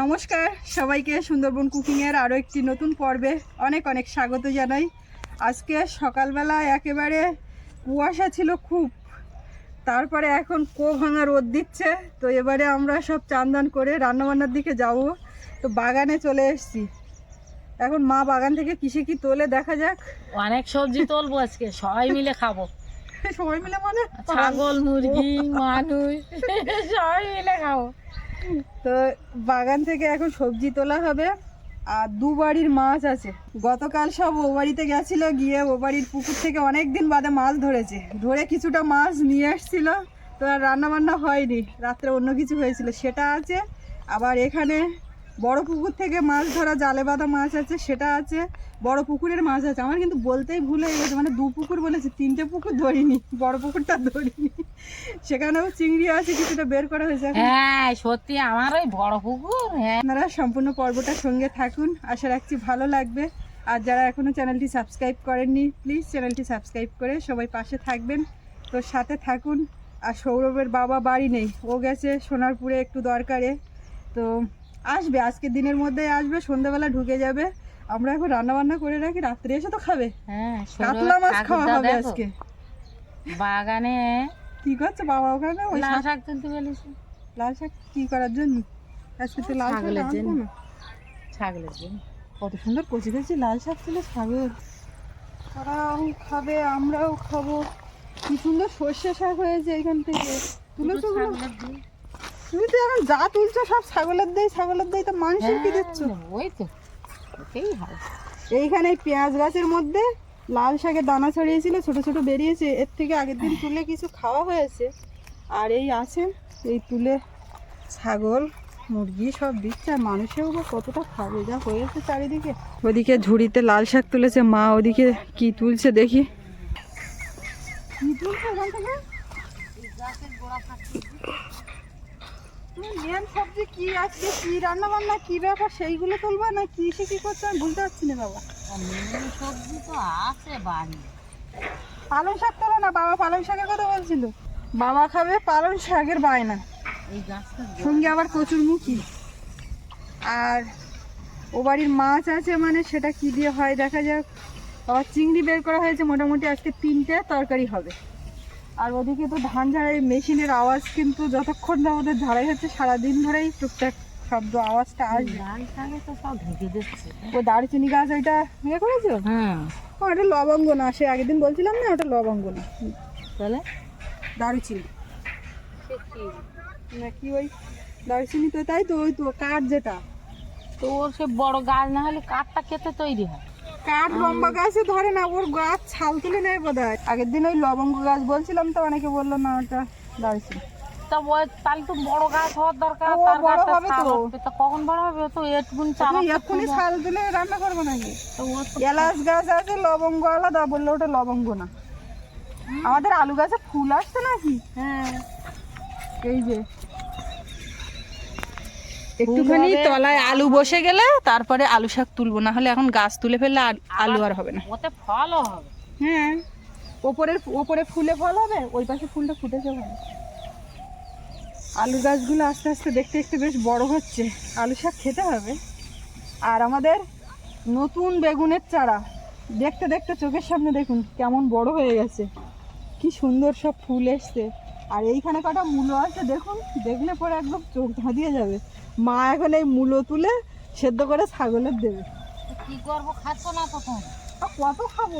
নমস্কার সবাইকে সুন্দরবন কুকিংয়ের আরও একটি নতুন পর্বে অনেক অনেক স্বাগত জানাই। আজকে সকালবেলা একেবারে কুয়াশা ছিল খুব তারপরে এখন কো ভাঙা রোদ দিচ্ছে তো এবারে আমরা সব চান্দান করে রান্নাবান্নার দিকে যাব তো বাগানে চলে এসেছি। এখন মা বাগান থেকে কিসে কি তোলে দেখা যাক। অনেক সবজি তুলবো আজকে সবাই মিলে খাব। সবাই মিলে মানে? ছাগল মুরগি মানুষ সবাই মিলে খাব। তো বাগান থেকে এখন সবজি তোলা হবে। আর দু বাড়ির মাছ আছে। গতকাল সব ও বাড়িতে গেছিল, গিয়ে ও বাড়ির পুকুর থেকে অনেক দিন বাদে মাছ ধরেছে। ধরে কিছুটা মাছ নিয়ে এসছিল তো আর রান্না বান্না হয়নি। রাত্রে অন্য কিছু হয়েছিল, সেটা আছে। আবার এখানে বড় পুকুর থেকে মাছ ধরা জালে বাঁধা মাছ আছে, সেটা আছে। বড় পুকুরের মাছ আছে। আমার কিন্তু বলতেই ভুল হয়ে গেছে। মানে দু পুকুর বলেছে, তিনটে পুকুর ধরিনি, বড় পুকুরটা ধরিনি। সেখানেও চিংড়ি আছে কিছুটা বের করা হয়েছে এখন। হ্যাঁ সত্যি আমার ওই বড় পুকুর হ্যাঁ। আপনারা সম্পূর্ণ পর্বটার সঙ্গে থাকুন আশা রাখছি ভালো লাগবে। আর যারা এখনও চ্যানেলটি সাবস্ক্রাইব করেননি প্লিজ চ্যানেলটি সাবস্ক্রাইব করে সবাই পাশে থাকবেন। তো সাথে থাকুন আর সৌরভের বাবা বাড়ি নেই ও গেছে সোনারপুরে একটু দরকারে। তো আসবে আজকে দিনের মধ্যে আসবে সন্ধ্যাবেলা ঢুকে যাবে। আমরা এখন রান্না বান্না করে রাখি রাত্রে এসে তো খাবে। হ্যাঁ কাতলা মাছ খাওয়া হবে আজকে। বাগানে কি করছে বাবা ওখানে? ওই লাল শাক- তুলতে বলেছে। লাল শাক কি করার জন্য? আজকে তো লাল শাক আনব জন্য। না। ছাগলের জন্য। কত সুন্দর কচি কচি লাল শাক ছিল ছাগল। তারাও খাবে আমরাও খাব। কি সুন্দর সর্ষে শাক হয়েছে এখান থেকে। তুলেছো। তুমি তো এখন যা তুলছো সব ছাগলের দেয় ছাগলের দেয় তো মানুষের কি দিচ্ছ? হ্যাঁ, ওই তো। ওটাই হয়। এইখানে এই পেঁয়াজ গাছের মধ্যে লাল শাকের দানা ছড়িয়েছিল ছোট ছোট বেরিয়েছে এর থেকে আগের দিন তুলে কিছু খাওয়া হয়েছে। আর এই আছে এই তুলে ছাগল মুরগি সব দিচ্ছে আর মানুষেও বা কতটা খাবে যা হয়েছে চারিদিকে। ওদিকে ঝুড়িতে লাল শাক তুলেছে মা ওদিকে কি তুলছে দেখি। কি তুলছে ওখান থেকে? তুমি মেন সবজি কি আজকে কি রান্না বান্না কি ব্যাপার সেইগুলো তুলবা না কি সে কি করছ আমি বুঝতে পারছি না বাবা। তো পালং শাক তোলো না, বাবা পালং শাকের কথা বলছিল। বাবা খাবে পালং শাকের বায়না। সঙ্গে আবার কচুরমুখী আর ও বাড়ির মাছ আছে মানে সেটা কি দিয়ে হয় দেখা যাক। আবার চিংড়ি বের করা হয়েছে মোটামুটি আজকে তিনটে তরকারি হবে। আর ওদিকে তো ধান ঝাড়াই মেশিনের আওয়াজ কিন্তু যতক্ষণ না ওদের ঝাড়াই হচ্ছে, সারাদিন ধরেই টুকটাক শব্দ আওয়াজটা আসবে। ও দারচিনি গাছ ওইটা ইয়ে করেছ? হ্যাঁ। ও ওটা লবঙ্গ না সে আগের দিন বলছিলাম না ওটা লবঙ্গ না। তাহলে? দারুচিনি। নাকি ওই দারচিনি তো তাই তো ওই তো কাঠ যেটা। তো ওর সে বড় গাছ না হলে কাঠটা খেতে তৈরি হয়। কাঠ লম্বা গাছে ধরে না ওর গাছ ছাল তুলে নেয় বোধ হয় আগের দিন ওই লবঙ্গ গাছ বলছিলাম তো অনেকে বলল না ওটা দারচিনি। তা ওই তাহলে তো বড় গাছ হওয়ার দরকার ও তার বড় গাছটা হবে ছাল তো। উঠবে। তা কখন বড় হবে? ও তো এটুকুন চালা তুমি এক্ষুনি ছাল তুলে রান্না করব নাকি? তো ও তো এলাচ গাছ আছে লবঙ্গ আলাদা বলল ওটা লবঙ্গ না। আমাদের আলু গাছে ফুল আসছে নাকি? হ্যাঁ। এই যে। একটুখানি। তলায় আলু বসে গেলে তারপরে আলু শাক তুলবো না হলে এখন গাছ তুলে ফেললে আর- আলু আর হবে না। ওতে ফলও হবে। হ্যাঁ। ওপরের ওপরে ফুলে ফল হবে ওই পাশে ফুলটা ফুটেছে ভালো আলু গাছগুলো আস্তে আস্তে দেখতে দেখতে বেশ বড় হচ্ছে। আলু শাক খেতে হবে। আর আমাদের নতুন বেগুনের চারা। দেখতে দেখতে চোখের সামনে দেখুন কেমন বড় হয়ে গেছে। কি সুন্দর সব ফুল এসছে। আর এইখানে কটা মূলো আছে দেখুন। দেখলে পরে একদম চোখ ধাঁধিয়ে যাবে। মা এখন এই মূলো তুলে সেদ্ধ করে ছাগলের দেবে। কি করব খাচ্ছ না তো তুমি আর কত খাব?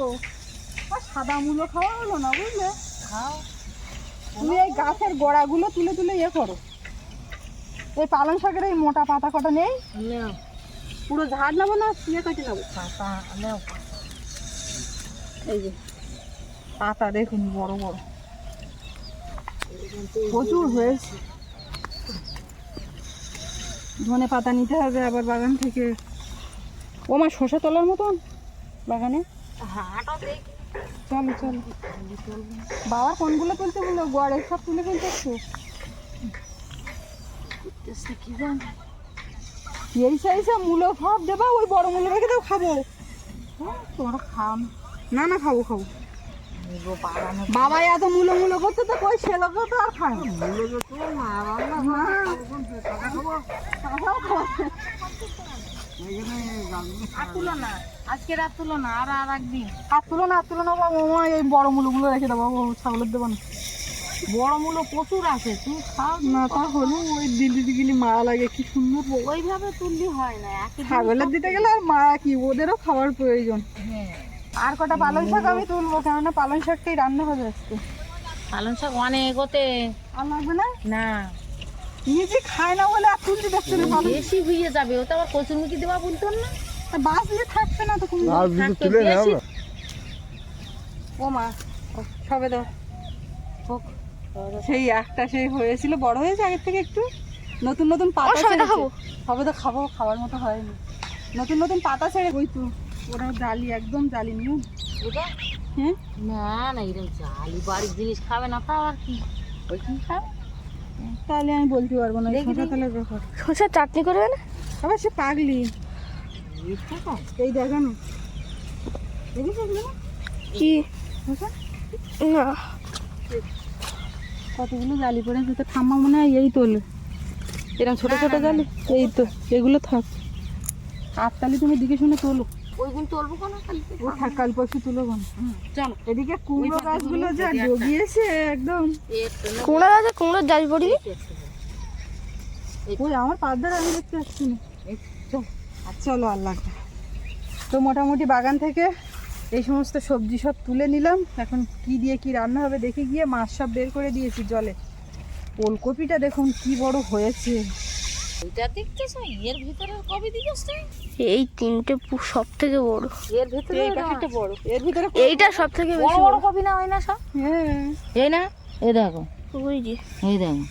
আর সাদা মূলো খাওয়া হলো না বুঝলে? খাও। তুমি এই গাছের গোড়াগুলো তুলে তুলে ইয়ে করো। এই পালং শাকের এই মোটা পাতা কটা নেই? পুরো ঝাড় নেব না ইয়ে কেটে নেব? পাতা নেও। এই যে পাতা দেখুন বড় বড়। প্রচুর হয়েছে। ধনে পাতা নিতে হবে আবার বাগান থেকে। ও মা শসা তোলার মতন বাগানে? হাঁটো দেখি। চলো চলো। বাবার কোনগুলো তুলতে বলল গড়ের সব তুলে ফেলতে একটু করতেছে কি জানি। এই সাইজে মূলো সব দেবা ওই বড় মূলো রেখে দাও খাব। হ্যাঁ, তোমরা খাও না। না খাব খাব। বাবা এত মুলো মুলো করতে তো কই সে লোক তো আর খায় না। হ্যাঁ। টাকাও খাওয়াচ্ছে। আর তুলো না আজকে রাত তুলো না আর আর একদিন। আর তুলো না আর তুলো না বাবা মামা এই বড় মুলোগুলো রেখে দেবো বাবা ছাগলের দেবো না বড় মূলো প্রচুর আছে তুমি খাও না তা হলো ওই দিদি দিদিগুলি মারা লাগে কি সুন্দর ওইভাবে তুললি হয় না ছাগলের দিতে গেলে আর মারা কি ওদেরও খাবার প্রয়োজন। হ্যাঁ। আর কটা পালং শাক আমি তুলবো কেননা পালং শাকটাই রান্না হবে আজকে। পালং শাক অনেক ওতে। আর লাগবে না? না। নিজে খায় না বলে আর তুলতে দেখছে না বেশি হয়ে যাবে ওটা আবার কচুরমুখী দেওয়া বলতো না। তা বাঁচলে থাকছে না তো কোনো থাকতো বেশি। ও মা ও, সবে দাও। হোক। সেই একটা সেই হয়েছিল বড় হয়েছে আগের থেকে একটু। নতুন নতুন পাতা ছেড়েছে। সবে তো খাব খাবার মতো হয়নি। নতুন নতুন পাতা ছেড়ে ওই তো ওরা জালি একদম জালি নিও এটা হ্যাঁ? না না এরকম জালি বাড়ির জিনিস খাবে না আর কি। ওই কি খাবে তাহলে আমি বলতে পারব না দেখি, শশা তালের ব্যাপার শসার চাটনি করবে না? আবার সে পাগলি। এই দেখো না? কি? না। কতগুলো জালি পড়েছে তো ঠাম্মা মনে হয় এই তোলে। এরকম ছোট ছোট জালি? এই তো এগুলো থাক। আর তাহলে তুমি দিকে শুনে তোলো। ওই দিন তুলবো কেন? খালি ও থাক কাল পরশু তুলো কোন চলো। এদিকে কুমড়ো গাছগুলো যা ডগিয়েছে একদম। কুমড়ো গাছে কুমড়োর জাল পড়ি? ওই আমার পাদ্দার আমি দেখতে পাচ্ছি না। আর চলো আল্লাহ। তো মোটামুটি বাগান থেকে এই সমস্ত সবজি সব তুলে নিলাম। এখন কি দিয়ে কি রান্না হবে দেখে গিয়ে মাছ সব বের করে দিয়েছি জলে। ওলকপিটা দেখুন কি বড় হয়েছে। ওইটা দেখতেছ এর ভিতরে কবি দিয়েছ এই তিনটে সব থেকে বড়। এর ভিতরে এই প্যাকেটটা বড়। এর ভিতরে এইটা সব থেকে বেশি বড় কবি না হয় না সব? হ্যাঁ। এই না এই দেখো। ওই যে। এই দেখো।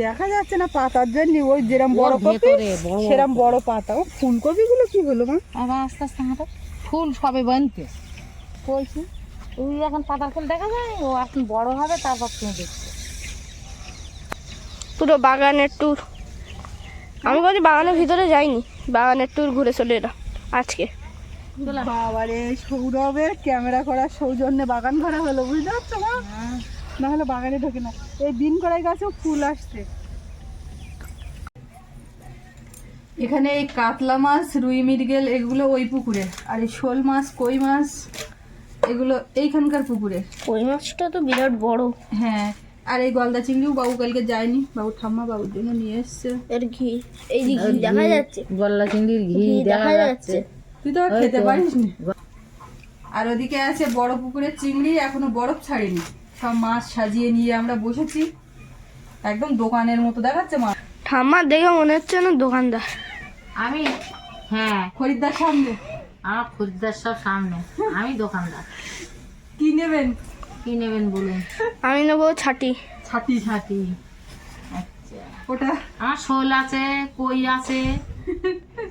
দেখা যাচ্ছে না পাতার জন্য ওই যেরম বড় কপি ভেতরে বড় বড় সেরম বড় পাতা। ও ফুলকপি গুলো কি হলো মা? আবার আস্তে আস্তে হাঁটো। ফুল সবে বানতে। বলছি ওই এখন পাতার ফুল দেখা যায়? ও এখন বড় হবে তারপর তুমি দেখছ পুরো বাগানের ট্যুর আমি বলছি বাগানের ভিতরে যাইনি বাগানের ট্যুর ঘুরে চলে এলাম আজকে। বাবারে সৌরভের ক্যামেরা করার সৌজন্যে বাগান করা হলো বুঝতে পারছ হ্যাঁ। না হলে বাগানে ঢোকে না। এই দিন করাই গাছেও ফুল আসছে। এখানে এই কাতলা মাছ রুই মৃগেল এগুলো ওই পুকুরে। আর এই শোল মাছ কই মাছ এগুলো এইখানকার পুকুরে। ওই মাছটা তো বিরাট বড়। হ্যাঁ আর এই গলদা চিংড়িও বাবু কালকে যায়নি। বাবু ঠাম্মা বাবুর জন্য নিয়ে এসছে। এর ঘি। এই যে ঘি দেখা যাচ্ছে। গল্লা চিংড়ির ঘি দেখা যাচ্ছে। তুই তো আর খেতে পারিস নি। আর ওদিকে আছে বড় পুকুরের চিংড়ি এখনও বরফ ছাড়েনি। সব মাছ সাজিয়ে নিয়ে আমরা বসেছি। একদম দোকানের মতো দেখাচ্ছে মাছ ঠাম্মা দেখে মনে হচ্ছে না দোকানদার। আমি? হ্যাঁ। খরিদ্দার সামনে। আমার খরিদ্দার সব সামনে। আমি দোকানদার। কি নেবেন? কি নেবেন বলুন? আমি নেব ছাটি। ছাতি ছাতি আচ্ছা। ওটা? আমার শোল আছে কই আছে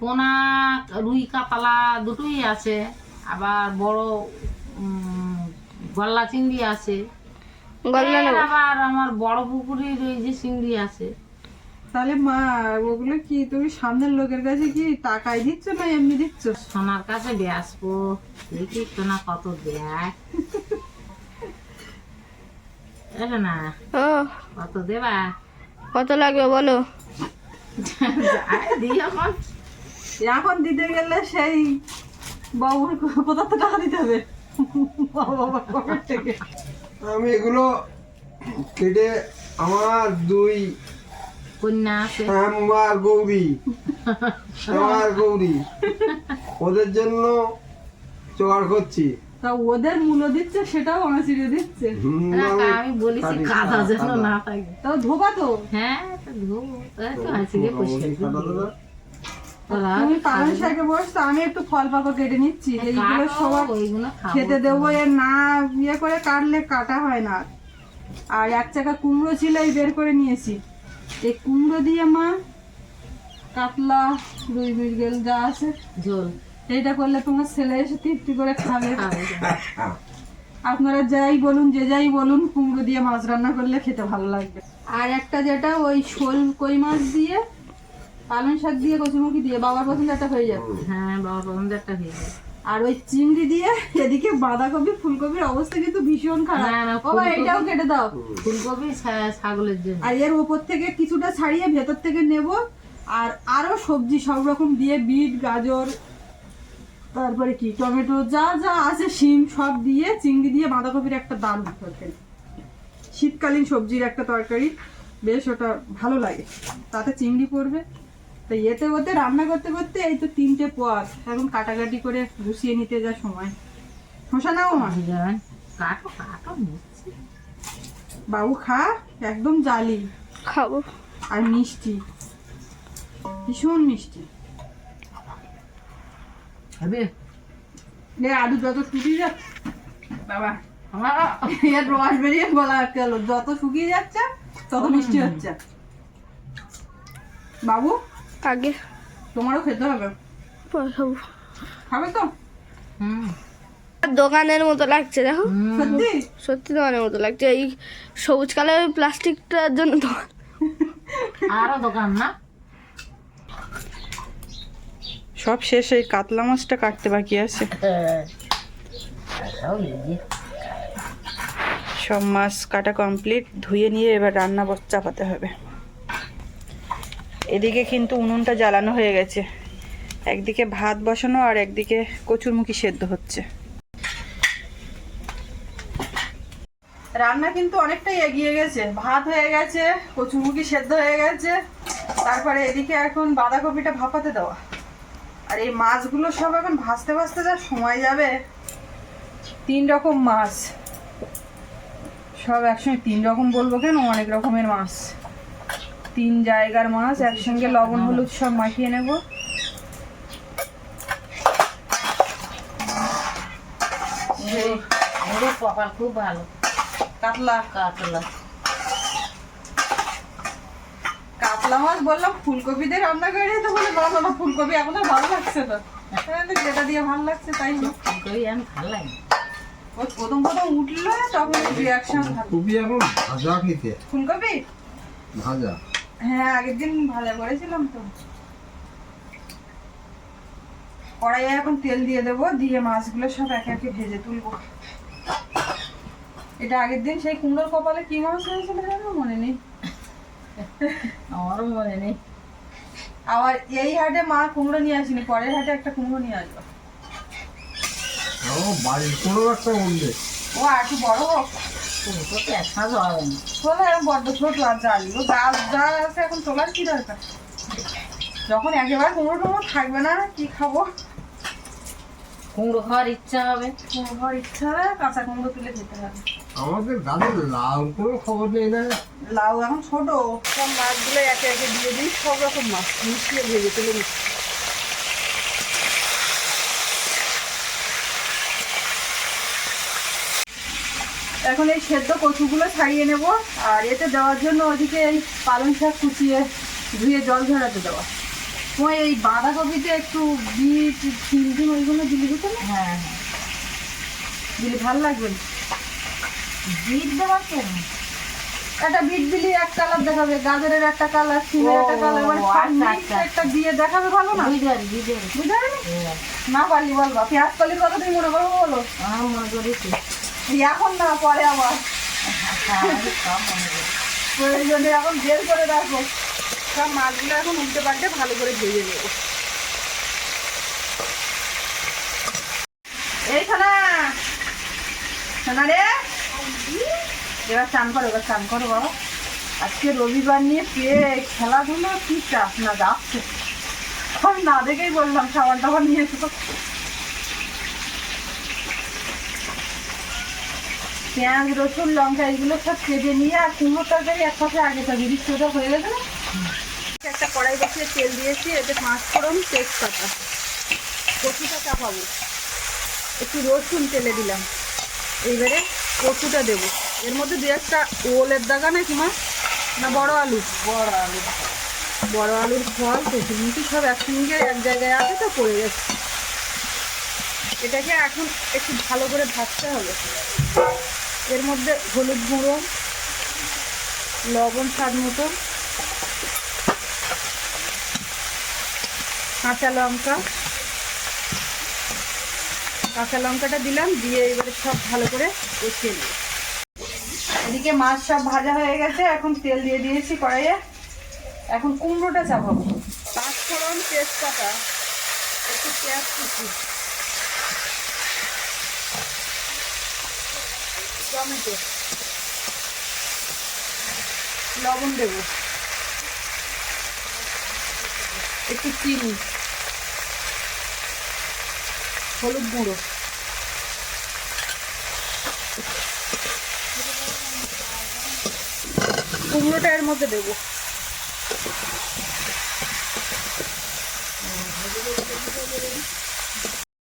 পোনা রুই কাতলা দুটোই আছে। আবার বড় গল্লা চিংড়ি আছে। আবার আমার বড় পুকুরের ওই যে চিংড়ি আছে। তাহলে মা ওগুলো কি তুমি সামনের লোকের কাছে কি টাকায় দিচ্ছ না এমনি দিচ্ছ? সোনার কাছে বেসবো দেখি সোনা কত দেয়। দেখো না ও। কত দেবা? কত লাগবে বলো? দিই এখন। এখন দিতে গেলে সেই বাবুর কোথা থেকে টাকা দিতে হবে। বাবা পকেট থেকে আমি এগুলো কেটে আমার দুই কন্যা আছে। আমার গৌরী। আমার গৌরী। ওদের জন্য জোগাড় করছি। তা ওদের মূল্য দিচ্ছে সেটাও আমার চিড়ে দিচ্ছে। আমি আমি বলেছি কাদা যেন না থাকে তো। হ্যাঁ তো ধোবো। তো আছে রে মোটামুটি পয়সা কাটা দেবে। তোরা তুমি পালং শাকে বসছো আমি একটু ফল পাকো কেটে নিচ্ছি। এইগুলো সবার খেতে দেবো এর না ইয়ে করে কাটলে কাটা হয় না। আর এক চাকা কুমড়ো ছিল এই বের করে নিয়েছি। এই কুমড়ো দিয়ে মা কাতলা রুই মৃগেল যা আছে। ঝোল। এইটা করলে তোমার ছেলে এসে তৃপ্তি করে খাবে। খাবে আপনারা যাই বলুন যে যাই বলুন কুমড়ো দিয়ে মাছ রান্না করলে খেতে ভালো লাগবে। আর একটা যেটা ওই শোল কই মাছ দিয়ে পালং শাক দিয়ে কচুমুখি দিয়ে বাবার পছন্দ একটা হয়ে যাবে। হ্যাঁ বাবা পছন্দ একটা হয়ে যাবে। আর ওই চিংড়ি দিয়ে এদিকে বাঁধাকপি ফুলকপির অবস্থা কিন্তু ভীষণ খারাপ। এটাও কেটে দাও। ফুলকপি ছাগলের জন্য। আর এর ওপর থেকে কিছুটা ছাড়িয়ে ভেতর থেকে নেব। আর আরও সবজি সব রকম দিয়ে বিট গাজর তারপরে কি? টমেটো যা যা আছে শিম সব দিয়ে চিংড়ি দিয়ে বাঁধাকপির একটা দারুণ তরকারি। শীতকালীন সবজির একটা তরকারি। বেশ ওটা ভালো লাগে। তাতে চিংড়ি পড়বে। তো এতে ওতে রান্না করতে করতে এই তো তিনটে পদ। এখন কাটাকাটি করে গুছিয়ে নিতে যা সময়। শশা নাও মা। কাটো বাবু খা একদম জালি। খাব। আর মিষ্টি। ভীষণ মিষ্টি। আলু যত শুকিয়ে যাচ্ছে বাবা। আমার এর রস বেরিয়ে গলা আটকে গেল। যত শুকিয়ে যাচ্ছে তত মিষ্টি হচ্ছে। বাবু আগে। তোমারও খেতে হবে। খাবে। তো? হুম। দোকানের মতো লাগছে দেখো। সত্যি? সত্যি দোকানের মতো লাগছে। এই সবুজ কালারের প্লাস্টিকটার জন্য দোকান। আরও দোকান না? সব শেষ এই কাতলা মাছটা কাটতে বাকি আছে। সব মাছ কাটা কমপ্লিট ধুয়ে নিয়ে এবার রান্না চাপাতে হবে। এদিকে কিন্তু উনুনটা জ্বালানো হয়ে গেছে। একদিকে ভাত বসানো আর একদিকে কচুরমুখী সেদ্ধ হচ্ছে। রান্না কিন্তু অনেকটাই এগিয়ে গেছে। ভাত হয়ে গেছে, কচুরমুখী সেদ্ধ হয়ে গেছে। তারপরে এদিকে এখন বাঁধাকপিটা ভাপাতে দেওয়া। আর এই মাছগুলো সব এখন ভাজতে ভাজতে যা সময় যাবে তিন রকম মাছ সব একসঙ্গে তিন রকম বলব কেন অনেক রকমের মাছ তিন জায়গার মাছ একসঙ্গে লবণ হলুদ সব মাখিয়ে নেব খুব ভালো কাতলা কাতলা কাতলা মাছ বললাম ফুলকপি দিয়ে রান্না করে তো বলে না না ফুলকপি এখন আর ভালো লাগছে না। হ্যাঁ, যেটা দিয়ে ভালো লাগছে তাই। ফুলকপি আমি ভালো লাগে প্রথম প্রথম উঠল তখন রিয়াকশন খুবই এখন ভাজা খেতে। ফুলকপি? ভাজা। হ্যাঁ আগের দিন ভালো করেছিলাম তো। কড়াইয়ে এখন তেল দিয়ে দেবো দিয়ে মাছগুলো সব একে একে ভেজে তুলবো। এটা আগের দিন সেই কুমড়োর কপালে কি মাছ হয়েছিল জানো? মনে নেই। আমারও মনে নেই। আবার এই হাটে মা কুমড়ো নিয়ে আসিনি পরের হাটে একটা কুমড়ো নিয়ে আসব। ও বাড়ির কোনো একটা মধ্যে ও আর একটু বড় হোক। না তোলা বড্ড ছোট আর জালি ও গাছ যা আছে এখন তোলার কি দরকার? যখন একেবারে কুমড়ো টুমড়ো থাকবে না কি খাব? কুমড়ো খাওয়ার ইচ্ছা হবে। কুমড়ো খাওয়ার ইচ্ছা হয় কাঁচা কুমড়ো তুলে খেতে হবে। আমাদের গাছের লাউ কোনো খবর নেই না। লাউ এখন ছোট সব মাছগুলো একে একে দিয়ে দিই সব রকম মাছ মিশিয়ে ভেজে তুলে নিচ্ছি এখন এই সেদ্ধ কচুগুলো ছাড়িয়ে নেব আর এতে দেওয়ার জন্য ওদিকে এই পালং শাক কুচিয়ে ধুয়ে জল ঝরাতে দেওয়া। তোমার এই বাঁধাকপিতে একটু বিট চিংড়ি ওইগুলো দিলে দিতে না? হ্যাঁ হ্যাঁ। দিলে ভালো লাগবে। বিট দেওয়ার কেন? একটা বিট দিলে এক কালার দেখাবে গাজরের একটা কালার সিমের একটা কালার আচ্ছা, আচ্ছা। একটা দিয়ে দেখাবে ভালো না? বুঝতে পারি পারলি না পারলি বলবা পেঁয়াজ কলির কথা তুমি মনে করব বলো। আমার মনে করেছি। এখন না পরে আবার। হ্যাঁ আমি প্রয়োজনে এখন বের করে রাখো। সব মাছগুলো এখন উল্টে পাল্টে ভালো করে ভেজে নেব। এই সোনা সোনা রে। এবার চান করো, এবার চান করো বাবা। আজকে রবিবার নিয়ে পেয়ে খেলাধুলো কি চাপ, না যাচ্ছে। আমি না দেখেই বললাম, সাবান দাবার নিয়ে এসো। পেঁয়াজ, রসুন, লঙ্কা এগুলো সব কেটে নিয়ে আর কুমড়ো তরকারি একসাথে আগে থাকি বৃষ্টিটা হয়ে গেছে না? একটা কড়াই বসিয়ে তেল দিয়েছি এতে পাঁচ ফোড়ন তেজপাতা। কচুটা চাপাবো। একটু রসুন তেলে দিলাম। এইবারে কচুটা দেবো। এর মধ্যে দু একটা ওলের দাগা নাকি মা? না বড় আলু। বড় আলু। বড় আলুর ফল কচুরমুখি সব একসঙ্গে এক জায়গায় আছে তো পড়ে গেছে। এটাকে এখন একটু ভালো করে ভাজতে হবে। এর মধ্যে হলুদ গুঁড়ো লবণ স্বাদ মতো। কাঁচা লঙ্কা। কাঁচা লঙ্কাটা দিলাম, দিয়ে এবারে সব ভালো করে কষিয়ে নেব। এদিকে মাছ সব ভাজা হয়ে গেছে, এখন তেল দিয়ে দিয়েছি কড়াইয়ে। এখন কুমড়োটা চাপাবো। পাঁচ ফোড়ন তেজপাতা, একটু পেঁয়াজ কুচি, টমেটো, লবণ দেবো। একটু চিনি। হলুদ গুঁড়ো। কুমড়োটা এর মধ্যে দেবো।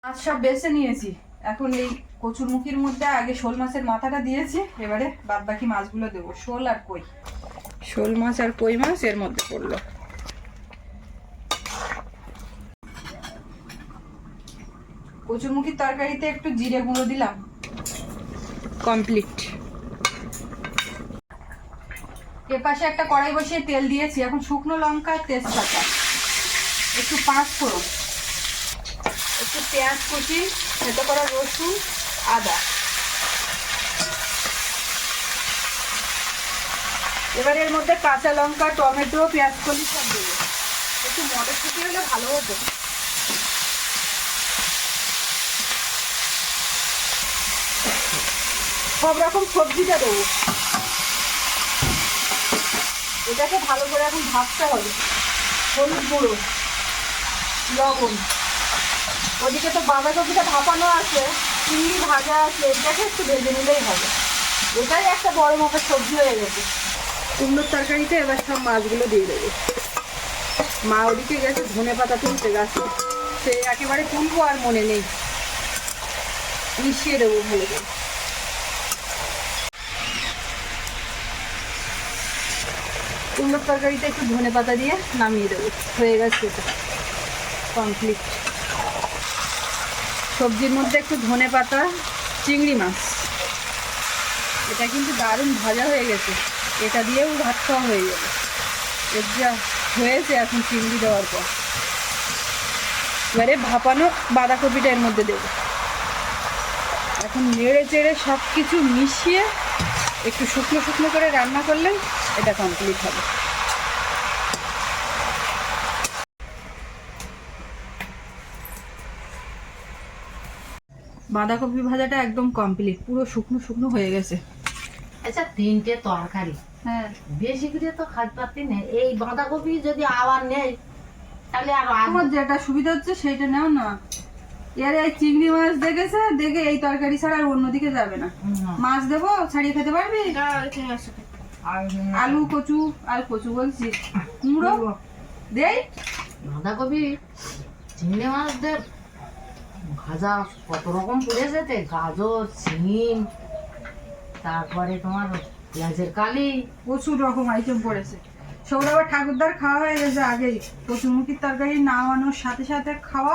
মাছ সব বেছে নিয়েছি। এখন এই কচুরমুখির মধ্যে আগে শোল মাছের মাথাটা দিয়েছি, এবারে বাদ বাকি মাছগুলো দেবো। শোল আর কই। শোল মাছ আর কই মাছ এর মধ্যে পড়ল। কচুরমুখির তরকারিতে একটু জিরে গুঁড়ো দিলাম। কমপ্লিট। এ পাশে একটা কড়াই বসিয়ে তেল দিয়েছি। এখন শুকনো লঙ্কা তেজপাতা। একটু পাঁচ ফোড়ন। একটু পেঁয়াজ কুচি থেতো করা রসুন আদা। এবার এর মধ্যে কাঁচা লঙ্কা টমেটো পেঁয়াজ কলি সব দেবো। একটু মটরশুঁটি হলে ভালো হতো। সব রকম সবজিটা দেবো। এটাকে ভালো করে এখন ভাজতে হবে। হলুদ গুঁড়ো, লবণ। ওদিকে তো বাঁধাকপিটা ভাপানো আছে, চিংড়ি ভাজা আছে, এটাকে একটু ভেজে নিলেই হবে। এটাই একটা বড় মাপের সবজি হয়ে গেছে। কুমড়োর তরকারিতে এবার সব মাছগুলো দিয়ে দেবো। মা ওদিকে গেছে, ধনে পাতা তুলতে গাছে। সে একেবারে তুলবো আর মনে নেই। মিশিয়ে দেবো ভালো করে। কুমড়োর তরকারিটা একটু ধনে পাতা দিয়ে নামিয়ে দেবো। হয়ে গেছে এটা। কমপ্লিট সবজির মধ্যে একটু ধনে পাতা, চিংড়ি মাছ। এটা কিন্তু দারুণ ভাজা হয়ে গেছে। এটা দিয়েও ভাত খাওয়া হয়ে যাবে। এর যা হয়েছে এখন চিংড়ি দেওয়ার পর। এবারে ভাপানো বাঁধাকপিটা এর মধ্যে দেবো। এখন নেড়ে চেড়ে সব কিছু মিশিয়ে একটু শুকনো শুকনো করে রান্না করলে এটা কমপ্লিট হবে। বাঁধাকপি ভাজাটা একদম কমপ্লিট পুরো শুকনো শুকনো হয়ে গেছে। আচ্ছা তিনটে তরকারি। হ্যাঁ। বেশি করে তো খাতে পারতি না। এই বাঁধাকপি যদি আবার নেই তাহলে আর তোমার যেটা সুবিধা হচ্ছে সেইটা নাও না। এর এই চিংড়ি মাছ দেখেছে? দেখে এই তরকারি ছাড়া আর অন্যদিকে যাবে না। মাছ দেবো ছাড়িয়ে খেতে পারবি? আলু কচু আর কচু বলছি। কুমড়ো দেই? বাঁধাকপি চিংড়ি মাছ দিয়ে ভাজা কত রকম পড়েছে তে? গাজর সিম তারপরে তোমার পেঁয়াজের কালি। প্রচুর রকম আইটেম পড়েছে। সৌরভ আবার ঠাকুরদার খাওয়া হয়ে গেছে আগেই। কচুমুখির তরকারি নামানোর সাথে সাথে খাওয়া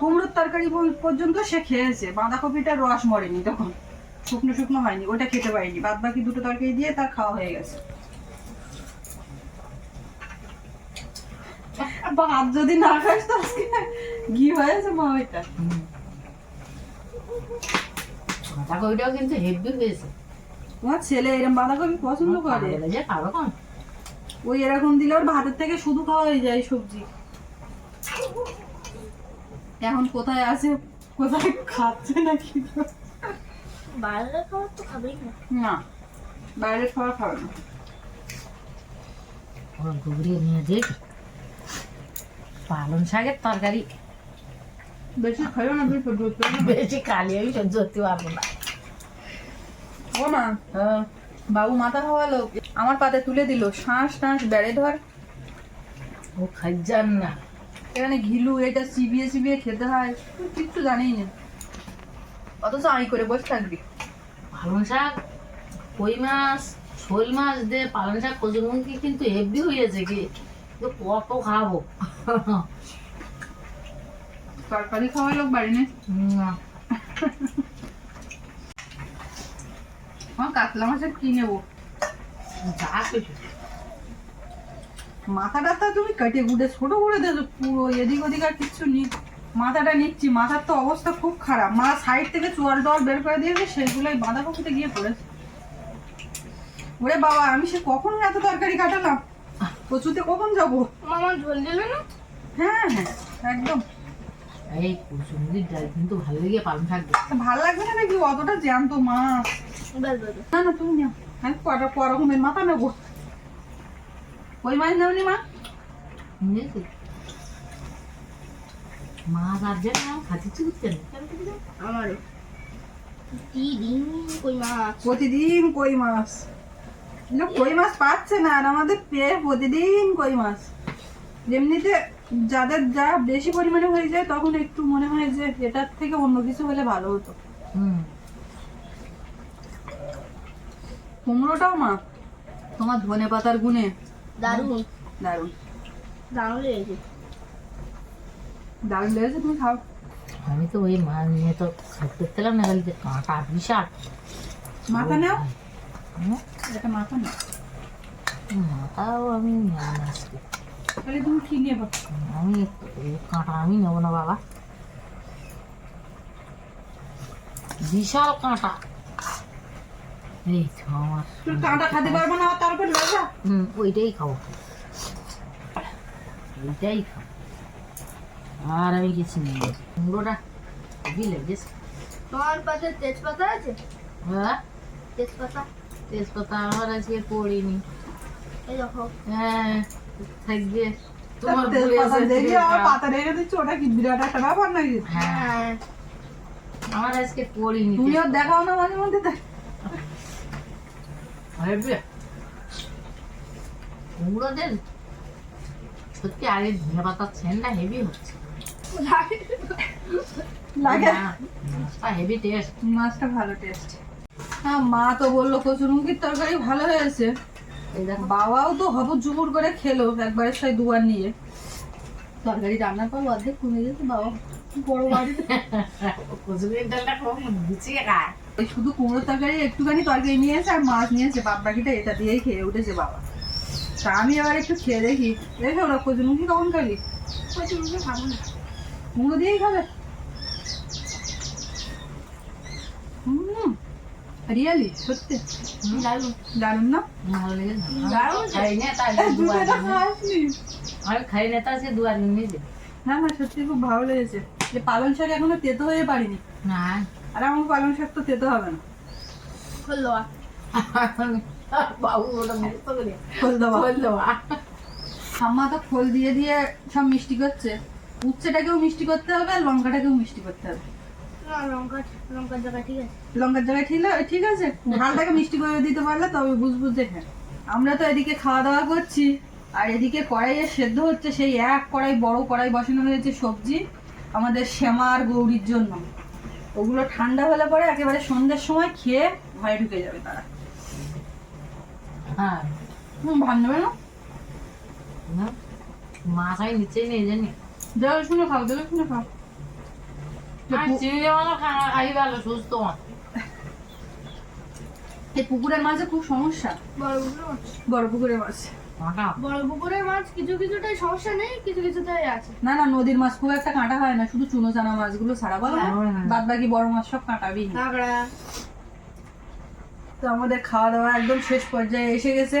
কুমড়োর তরকারি পর্যন্ত সে খেয়েছে। বাঁধাকপিটা রস মরেনি তখন। শুকনো শুকনো হয়নি ওটা খেতে পারিনি। বাদ বাকি দুটো তরকারি দিয়ে তার খাওয়া হয়ে গেছে। ভাত যদি না খাস তো আজকে ঘি হয়েছে মা ওইটা। বাঁধাকপিটাও কিন্তু হেভি হয়েছে। তোমার ছেলে এরকম বাঁধাকপি পছন্দ করে? ওই এরকম দিলে ওর ভাতের থেকে শুধু খাওয়া হয়ে যায় সবজি। এখন কোথায় আছে কোথায় খাচ্ছে নাকি? বাইরের খাবার তো খাবেই না। না বাইরের খাবার খাবে না। ওর দেখি শাকের তরকারি। বেশি খাইও না বেশি সহ্য না। বেশি কালি আমি সহ্য করতে পারব না। ও মা হ্যাঁ, বাবু মাথা খাওয়ালো আমার পাতে তুলে দিল। শ্বাস টাঁস বেড়ে ধর। ও খাইজান না। এখানে ঘিলু এটা চিবিয়ে চিবিয়ে খেতে হয়। তুই কিচ্ছু জানিই না। অথচ আই করে বসে থাকবি। পালং শাক কই মাছ শোল মাছ দিয়ে পালং শাক কচুরমুখী কিন্তু হেভি হয়েছে কি? কত খাব। তরকারি খাওয়া লোক বাড়ি নেই? না, আমার কাতলা মাছের কি নেব? যা কিছু। মাথাটা তুমি কেটে গুটে ছোট করে দিয়েছ পুরো এদিক ওদিক আর কিচ্ছু নেই। মাথাটা নিচ্ছি মাথার তো অবস্থা খুব খারাপ। মা সাইড থেকে চোয়াল টোয়াল বের করে দিয়েছে সেইগুলোই বাঁধাকপিতে গিয়ে পড়েছে। ওরে বাবা আমি সে কখন এত তরকারি কাটালাম? কচুতে কখন যাব? মামা ঝোল দিলে না? হ্যাঁ হ্যাঁ একদম। এই কুসুমির ডাল কিন্তু ভালো লেগে পালন থাকবে ভালো লাগবে না নাকি? অতটা জ্যান্ত মাছ বেশ না না তুমি নাও। আমি কটা করকমের মাথা নেব। ওই মাছ নেওনি মা? বুঝেছি আমারও। কি কই মাছ? প্রতিদিন কই মাছ? না কই মাছ পাচ্ছে না আর আমাদের পেয়ে প্রতিদিন কই মাছ। এমনিতে যাদের যা বেশি পরিমাণে হয়ে যায় তখন একটু মনে হয় যে এটার থেকে অন্য কিছু হলে ভালো হতো। হুম। কুমড়োটাও মা তোমার ধনে পাতার গুণে। দারুণ। দারুণ। দারুণ লেগেছে দারুণ লেগেছে তুমি খাও। আমি তো ওই মাছ নিয়ে তো খাইতে পেলাম না খালি কাঁটা বিশাল। মাথা নাও। এটা মাথা নাও। মাথাও আমি আজকে। তাহলে তুমি কি নেব আমি কাঁটা আমি নেব না বাবা। বিশাল কাঁটা। এই আমার। কাঁটা খেতে পারব না তারপর লাগা হুম ওইটাই খাব। ওইটাই খাব। আর আমি কিছু নেই। কুমড়োটা খুবই লেগেছে তোমার পাশে তেজপাতা আছে? হ্যাঁ? তেজপাতা? তেজপাতা আমার আজকে পড়িনি। এই দেখো। হ্যাঁ থাকবে। তোমার পাতা এসেছে দেখি আমার পাতা রেখে দিচ্ছ ওটা কি বিরাট একটা ব্যাপার নাকি? হ্যাঁ। হ্যাঁ। আমার আজকে পড়িনি তুমিও দেখাও না মাঝে মধ্যে। হেবি কুমড়োদের সত্যি আগে ধনে পাতার ছেনটা হেভি হচ্ছে। লাগে? হেভি টেস্ট মাছটা ভালো টেস্ট হ্যাঁ মা তো বলল কচুরমুখির তরকারি ভালো হয়েছে। এই দেখো। বাবাও তো হবু জুবুর করে খেলো একবারের সাথে দুবার নিয়ে। তরকারি রান্নার পর অর্ধেক কমে গেছে বাবা বড় বাড়িতে। কচুরির ডালটা খুব গুছিয়ে খায়। শুধু কুমড়ো তরকারি একটুখানি তরকারি নিয়েছে আর মাছ নিয়েছে বাপ বাকিটা এটা দিয়েই খেয়ে উঠেছে বাবা। তা আমি আবার একটু খেয়ে দেখি। দেখে ওরা কচুরমুখি কখন খাবি কচুরমুখি খাব না। কুমড়ো দিয়েই খাবে। হুম রিয়ালি সত্যি। দারুণ। দারুণ না? ভালো লেগেছে দারুণ খাই না খাসনি আমি খাই না সে না না সত্যি খুব ভালো লেগেছে। যে পালং শাক এখনও তেতো হয়ে পারিনি। না। আর আমার পালং শাক তো তেতো হবে না। বাবু ওটা মুক্ত করে খোল দেওয়া বলল আম্মা তো খোল দিয়ে দিয়ে সব মিষ্টি করছে। উচ্ছেটাকেও মিষ্টি করতে হবে আর লঙ্কাটাকেও মিষ্টি করতে হবে। না লঙ্কার জায়গা ঠিক আছে। লঙ্কার জায়গায় ঠিক আছে ঠিক আছে। ঝালটাকে মিষ্টি করে দিতে পারলে তবে বুঝবুঝ দেখে আমরা তো এদিকে খাওয়া দাওয়া করছি আর এদিকে কড়াইয়ে সেদ্ধ হচ্ছে সেই এক কড়াই বড় কড়াই বসানো হয়েছে সবজি আমাদের শ্যামা আর গৌরীর জন্য। ওগুলো ঠান্ডা হলে পরে একেবারে সন্ধ্যের সময় খেয়ে ভয়ে ঢুকে যাবে তারা। হ্যাঁ। হুম ভালো নেবে না? মাছ আমি নিচেই নেই জানি। শুনে খাও শুনে খাও। এই পুকুরের মাঝে খুব সমস্যা। বড় পুকুরের মাছ বড় পুকুরের মাছ বড় পুকুরের মাছ কিছু কিছুটাই সমস্যা নেই কিছু কিছুটাই আছে। না না নদীর মাছ খুব একটা কাঁটা হয় না শুধু চুনো চানা মাছগুলো ছাড়া বলো। বাদ বাকি বড় মাছ সব কাঁটাবি কাঁকড়া। তো আমাদের খাওয়া দাওয়া একদম শেষ পর্যায়ে এসে গেছে।